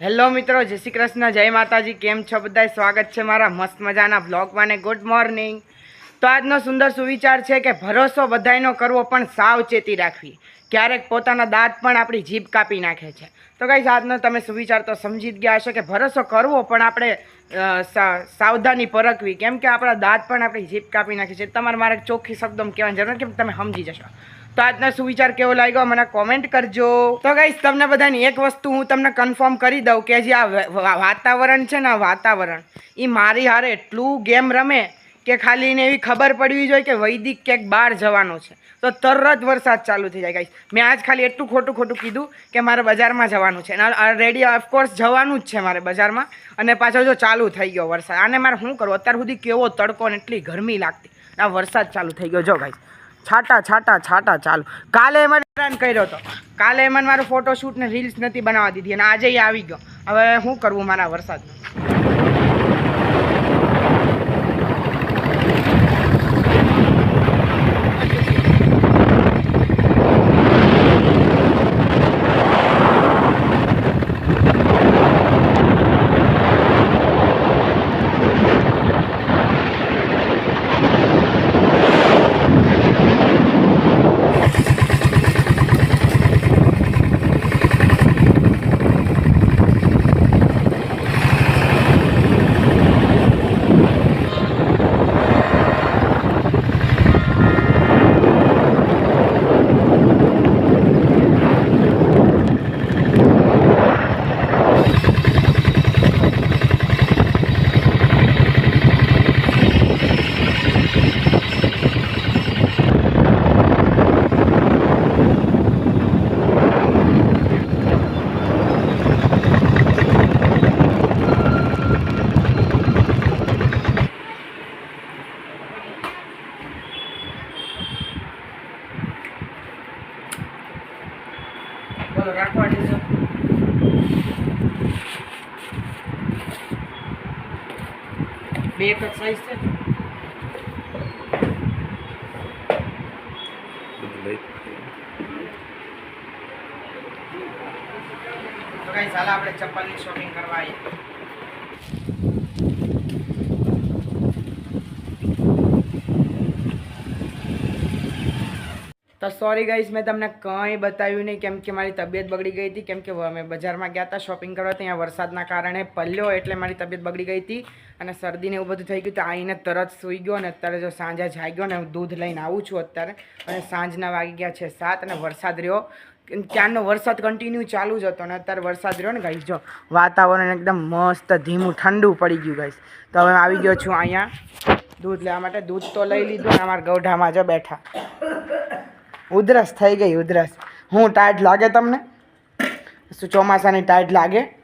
Hello મિત્રો, જય શ્રી કૃષ્ણ, જય માતાજી, કેમ છો બધાય? સ્વાગત છે મારા મસ્ત મજાના બ્લોગમાં ને ગુડ મોર્નિંગ તો આજનો સુંદર સુવિચાર છે કે ભરોસો બધાયનો કરવો પણ સાવચેતી રાખવી. ક્યારેક પોતાના દાંત પણ આપણી જીભ કાપી નાખે છે. તો કઈ આજનો તમે સુવિચાર તો સમજી જ ગયા હશો કે ભરોસો કરવો પણ આપણે સાવધાની પરખવી. કેમ કે આપણા દાંત પણ આપણી જીભ કાપી નાખે છે. તમારે મારે ચોખ્ખી શબ્દોમાં કહેવાની જરૂર કેમ તમે સમજી જશો. તો આજનો સુવિચાર કેવો લાગ્યો? મને કોમેન્ટ કરજો. તો ગાઈસ તમને બધાની એક વસ્તુ હું તમને કન્ફર્મ કરી દઉં કે જે આ વાતાવરણ છે ને વાતાવરણ એ મારી હારે એટલું ગેમ રમે કે ખાલી એને એવી ખબર પડવી જોઈએ કે વૈદિક ક્યાંક બહાર જવાનો છે. તો તરત વરસાદ ચાલુ થઈ જાય ગાઈશ મેં આજ ખાલી એટલું ખોટું ખોટું કીધું કે મારે બજારમાં જવાનું છે. અને રેડી ઓફકોર્સ જવાનું જ છે મારે બજારમાં. અને પાછો જો ચાલુ થઈ ગયો વરસાદ. આને મારે શું કરવું અત્યાર સુધી કેવો તડકો ને એટલી ગરમી લાગતી. આ વરસાદ ચાલુ થઈ ગયો. જો ગાઈશ છાટા છાટા છાટા ચાલુ. કાલે મને હેરાન કર્યો હતો. કાલે મને મારો ફોટોશૂટ ને રીલ્સ નથી બનાવવા દીધી. અને આજે આવી ગયો. હવે શું કરવું મારા વરસાદમાં બોલો રાખવા દેજો બે એક જ સાઈઝ છે. તો કઈ ચાલો આપણે ચપ્પલની શોપિંગ કરવા સોરી ગાઈઝ મેં તમને કંઈ બતાવ્યું નહીં. કેમ કે મારી તબિયત બગડી ગઈ હતી. કેમ કે અમે બજારમાં ગયા હતા શોપિંગ કરવા, ત્યાં વરસાદના કારણે પલ્યો એટલે મારી તબિયત બગડી ગઈ હતી અને શરદીને એવું બધું થઈ ગયું તો આવીને તરત સૂઈ ગયો અને અત્યારે જો સાંજે જાગ્યો ને હું દૂધ લઈને આવું છું અત્યારે. અને સાંજના વાગી ગયા છે સાત અને વરસાદ રહ્યો. ત્યાંનો વરસાદ કન્ટિન્યુ ચાલુ જ હતો અને અત્યારે વરસાદ રહ્યો ને ગાઈસ જો વાતાવરણ એકદમ મસ્ત, ધીમું, ઠંડુ પડી ગયું ગાઈસ તો હવે આવી ગયો છું અહીંયા. દૂધ લેવા માટે દૂધ તો લઈ લીધું ને અમારા ગૌઢામાં જો બેઠા. ઉધરસ થઈ ગઈ, ઉધરસ. હું ટાઈટ લાગે તમને? શું ચોમાસાની ટાઈટ લાગે?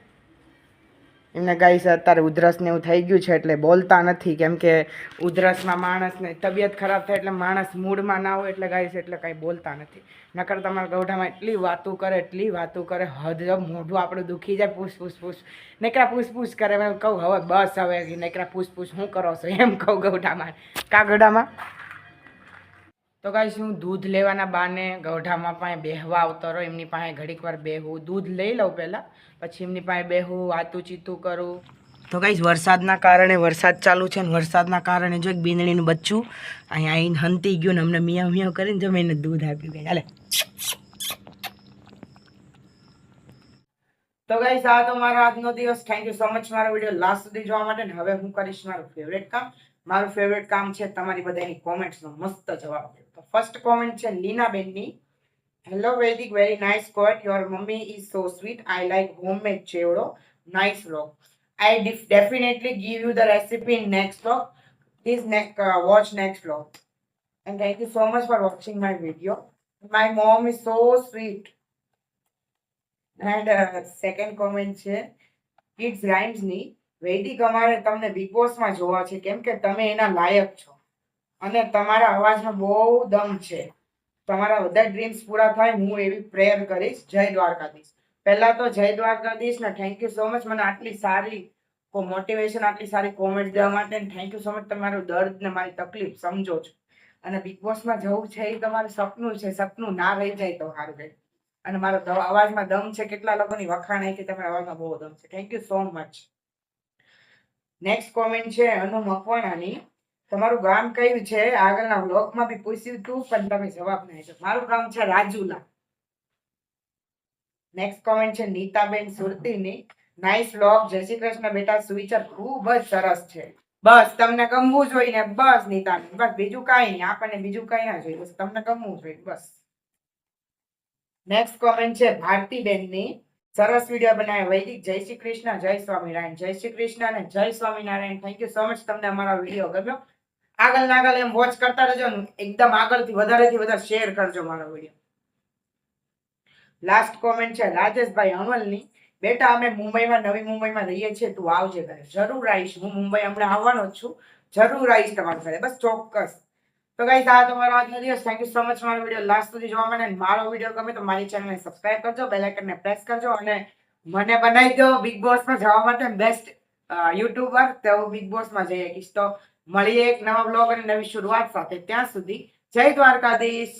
એમને ગાઈ છે, અત્યારે ઉધરસ ને એવું થઈ ગયું છે, એટલે બોલતા નથી. કેમ કે ઉધરસમાં માણસને તબિયત ખરાબ થાય એટલે માણસ મૂડમાં ના હોય એટલે ગાય છે, એટલે કાંઈ બોલતા નથી. નકર તમારા ગૌઢામાં એટલી વાતું કરે, એટલી વાતું કરે, હદ મોઢું આપણું દુખી જાય, પૂછ પૂછ પૂછ. નકરા પૂછ કરે એમ કહું, હવે બસ હવે. નેકરા પૂછ પૂછ, શું કરો છો? એમ કહું ગૌઢામાં. કા ગૌઢામાં? તો ગાઈશ હું દૂધ લેવાના બાને ગૌઢામાં પાસે બેહવા આવતો એમની પાસે ઘડીક વાર બેહું. દૂધ લઈ લઉં પહેલાં, પછી એમની પાસે બેહું, વાતું ચીતું કરું. તો ગાઈશ વરસાદના કારણે વરસાદ ચાલુ છે ને વરસાદના કારણે જો એક બીંદડીનું બચ્ચું અહીંયા આવીને હંતી ગયું ને અમને મિયા મિયાવ કરીને જો મેં દૂધ આપ્યું ગઈ હાલે. તો ગાઈસ, આ તો મારો આજનો દિવસ. થેન્ક યુ સો મચ મારો વીડિયો લાસ્ટ સુધી જોવા માટે ને હવે હું કરીશ મારું ફેવરેટ કામ. મારું ફેવરેટ કામ છે તમારી બધાની કોમેન્ટ્સનો મસ્ત જવાબ આપો. તો ફર્સ્ટ કોમેન્ટ છે લીનાબેનની. Hello Vedik very nice coat your mummy is so sweet I like homemade chivda nice vlog I definitely give you the recipe in next vlog please neck watch next vlog and thank you so much for watching my video my mom is so sweet and second comment છે kids રાઇમ્સની વૈદિક અમારે તમને big બોસમાં જોવા છે, કેમ કે તમે એના લાયક છો. અને તમારા અવાજમાં બહુ દમ છે. તમારા બધા ડ્રીમ્સ પૂરા થાય, હું એવી પ્રેયર કરીશ, જય દ્વારકાધીશ. પહેલા તો જય દ્વારકાધીશ ને થેન્ક યુ સો મચ મને આટલી સારી મોટિવેશન આટલી સારી કોમેન્ટ દેવા માટે થેન્ક યુ સો મચ તમારું દર્દ ને મારી તકલીફ, સમજો છો. અને બિગ બોસમાં જવું છે એ તમારું સપનું છે, સપનું ના રહી જાય તો સારું રહે. અને મારો અવાજમાં દમ છે, કેટલા લોકોની વખાણ કે તમારા અવાજમાં બહુ દમ છે. Thank you so much next comment છે અનુ મકવાણાની. તમારું ગામ કયું છે? આગળના વ્લોગમાં બી પૂછ્યું હતું પણ તમે જવાબ નહીં આપ્યો. મારું ગામ છે રાજુલા. નેક્સ્ટ કોમેન્ટ છે નીતાબેન સુરતીની. નાઇસ વ્લોગ જય શ્રી કૃષ્ણ બેટા. સુવિચાર ખૂબ જ સરસ છે. બસ, તમને ગમવું જોઈએ બસ નીતાબેન બસ, બીજું કાંઈ નહીં. આપણને બીજું કાંઈ ના જોઈએ. બસ, તમને ગમવું જોઈએ બસ. નેક્સ્ટ કોમેન્ટ છે ભારતીબેનની. સરસ વીડિયો બનાવ્યા. વૈદિક જય શ્રી કૃષ્ણ, જય સ્વામિનારાયણ, જય શ્રી કૃષ્ણ અને જય Swaminarayan. Thank you so much તમને અમારો વીડિયો ગમ્યો? આગળ ને આગળ એમ વોચ કરતા રહેજો એકદમ આગળથી વધારેથી વધારે શેર કરજો મારો વીડિયો લાસ્ટ કોમેન્ટ છે, રાજેશભાઈ અમલની, બેટા, અમે મુંબઈમાં, નવી મુંબઈમાં રહીએ છીએ, તું આવજે ઘરે. જરૂર આવીશ, હું મુંબઈ હમણાં આવવાનો છું. જરૂર આવીશ તમારી ઘરે. બસ ચોક્કસ. તો ગાઈસ આ તમારો આજનો દિવસ. થેન્ક યુ સો મચ મારો વીડિયો લાસ્ટ સુધી જોવા માટે મારો વીડિયો ગમે તો મારી ચેનલને સબસ્ક્રાઇબ કરજો બેલ આઇકનને પ્રેસ કરજો અને મને બનાવી દો બિગ બોસમાં જવા માટે બેસ્ટ યુટ્યુબર તો હું બિગ બોસમાં જઈએ શકીશ. તો મળીએ એક નવા બ્લોગ અને નવી શરૂઆત સાથે. ત્યાં સુધી જય દ્વારકાધીશ.